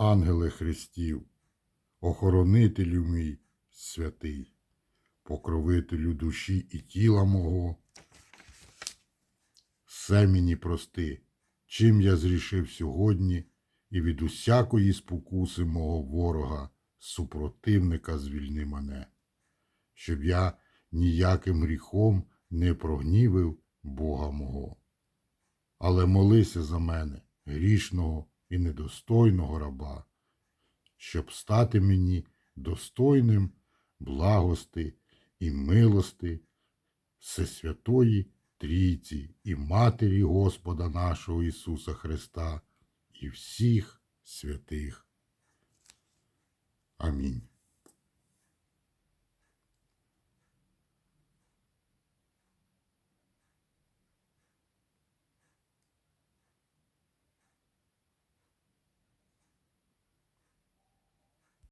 ангеле Христів, охоронителю мій святий, покровителю душі і тіла мого, все мені прости, чим я зрішив сьогодні, і від усякої спокуси мого ворога, супротивника звільни мене, щоб я ніяким гріхом не прогнівив Бога мого. Але молися за мене, грішного і недостойного раба, щоб стати мені достойним благости і милости Всесвятої Трійці і Матері Господа нашого Ісуса Христа і всіх святих. Амінь.